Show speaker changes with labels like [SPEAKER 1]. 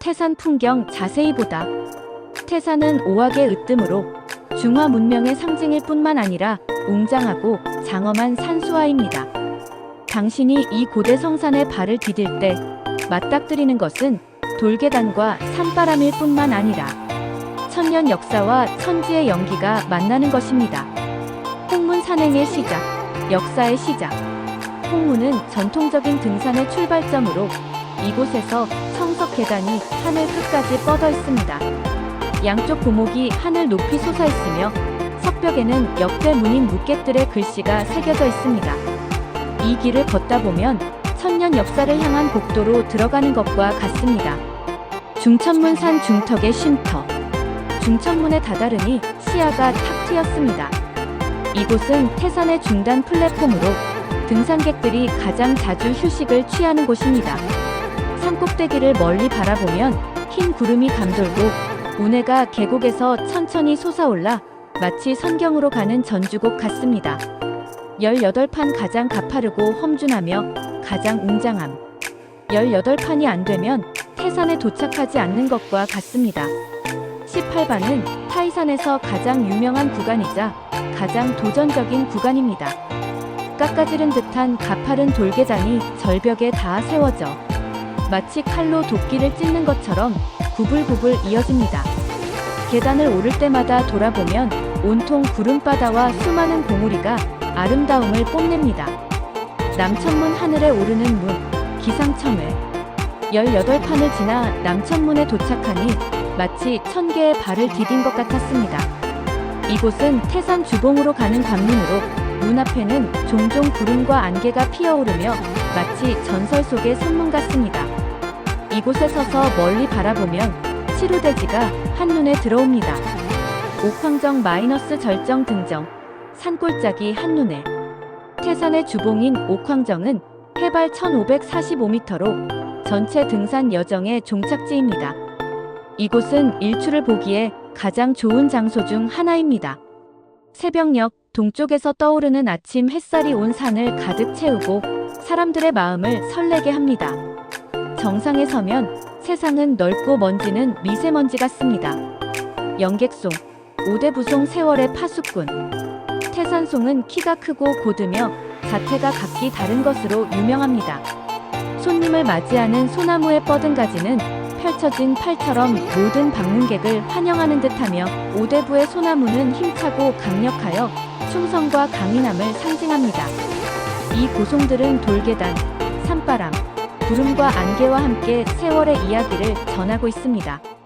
[SPEAKER 1] 태산 풍경 자세히 보다. 태산은 오악의 으뜸으로 중화 문명의 상징일 뿐만 아니라 웅장하고 장엄한 산수화입니다. 당신이 이 고대 성산에 발을 디딜 때 맞닥뜨리는 것은 돌계단과 산바람일 뿐만 아니라 천년 역사와 천지의 연기가 만나는 것입니다. 홍문 산행의 시작, 역사의 시작. 홍문은 전통적인 등산의 출발점으로 이곳에서 계단이 하늘 끝까지 뻗어 있습니다. 양쪽 고목이 하늘 높이 솟아 있으며 석벽에는 역대 문인 묵객들의 글씨가 새겨져 있습니다. 이 길을 걷다 보면 천년 역사를 향한 복도로 들어가는 것과 같습니다. 중천문산 중턱의 쉼터. 중천문에 다다르니 시야가 탁 트였습니다. 이곳은 태산의 중단 플랫폼으로 등산객들이 가장 자주 휴식을 취하는 곳입니다. 산 꼭대기를 멀리 바라보면 흰 구름이 감돌고 운해가 계곡에서 천천히 솟아올라 마치 선경으로 가는 전주곡 같습니다. 18판 가장 가파르고 험준하며 가장 웅장함. 18판이 안 되면 태산에 도착하지 않는 것과 같습니다. 18반은 타이산에서 가장 유명한 구간이자 가장 도전적인 구간입니다. 깎아지른 듯한 가파른 돌계단이 절벽에 닿아 세워져 마치 칼로 도끼를 찢는 것처럼 구불구불 이어집니다. 계단을 오를 때마다 돌아보면 온통 구름바다와 수많은 봉우리가 아름다움을 뽐냅니다. 남천문 하늘에 오르는 문, 기상천외. 18판을 지나 남천문에 도착하니 마치 천 개의 발을 디딘 것 같았습니다. 이곳은 태산 주봉으로 가는 관문으로 문 앞에는 종종 구름과 안개가 피어오르며 마치 전설 속의 선문 같습니다. 이곳에 서서 멀리 바라보면 치루대지가 한눈에 들어옵니다. 옥황정 마이너스 절정 등정, 산골짜기 한눈에. 태산의 주봉인 옥황정은 해발 1545m로 전체 등산 여정의 종착지입니다. 이곳은 일출을 보기에 가장 좋은 장소 중 하나입니다. 새벽녘 동쪽에서 떠오르는 아침 햇살이 온 산을 가득 채우고 사람들의 마음을 설레게 합니다. 정상에 서면 세상은 넓고 먼지는 미세먼지 같습니다. 영객송, 오대부송 세월의 파수꾼. 태산송은 키가 크고 고드며 자태가 각기 다른 것으로 유명합니다. 손님을 맞이하는 소나무의 뻗은 가지는 펼쳐진 팔처럼 모든 방문객을 환영하는 듯하며 오대부의 소나무는 힘차고 강력하여 충성과 강인함을 상징합니다. 이 고송들은 돌계단, 산바람, 구름과 안개와 함께 세월의 이야기를 전하고 있습니다.